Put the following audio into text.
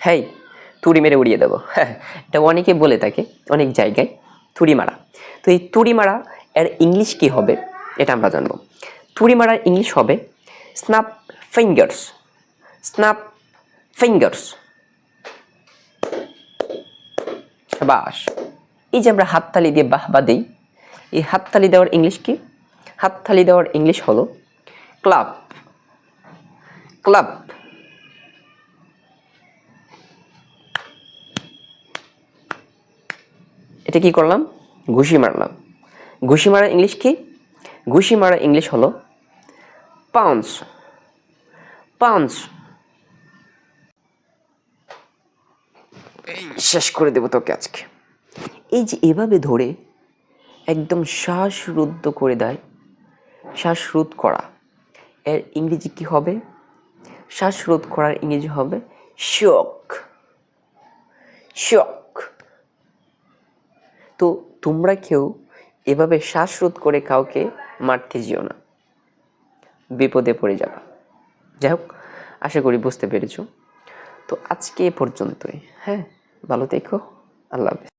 হ্যাঁ তুড়ি মেরে উড়িয়ে দেবো। হ্যাঁ এটা অনেকে বলে থাকে, অনেক জায়গায়, তুড়ি মারা। তো এই তুড়ি মারা, এর ইংলিশ কি হবে, এটা আমরা জানব। তুড়ি মারার ইংলিশ হবে, স্ন্যাপ ফিঙ্গার্স স্ন্যাপ ফিঙ্গার্স। বাস এই যে আমরা হাততালি দিয়ে বাহবা দিই, এই হাততালি দেওয়ার ইংলিশ কি? হাততালি দেওয়ার ইংলিশ হলো, ক্লাব। ক্লাব। এটা কি করলাম? ঘুষি মারলাম। ঘুষি মারা ইংলিশ কি? ঘুষি মারা ইংলিশ হলো পাউন্স পাউন্স শেষ করে দেবো তোকে আজকে। এই যে এভাবে ধরে একদম শ্বাসরুদ্ধ করে দেয়, শ্বাসরোধ করা। এর ইংরেজি কি হবে? শ্বাসরোধ করার ইংরেজি হবে শক শক তো তোমরা কেউ এভাবে শ্বাসরোধ করে কাউকে মারতে যেও না। বিপদে পড়ে যাবা। যাই হোক, আশা করি বুঝতে পেরেছ। তো আজকে এ পর্যন্তই। হ্যাঁ ভালো থেকো। আল্লাহ হাফেজ।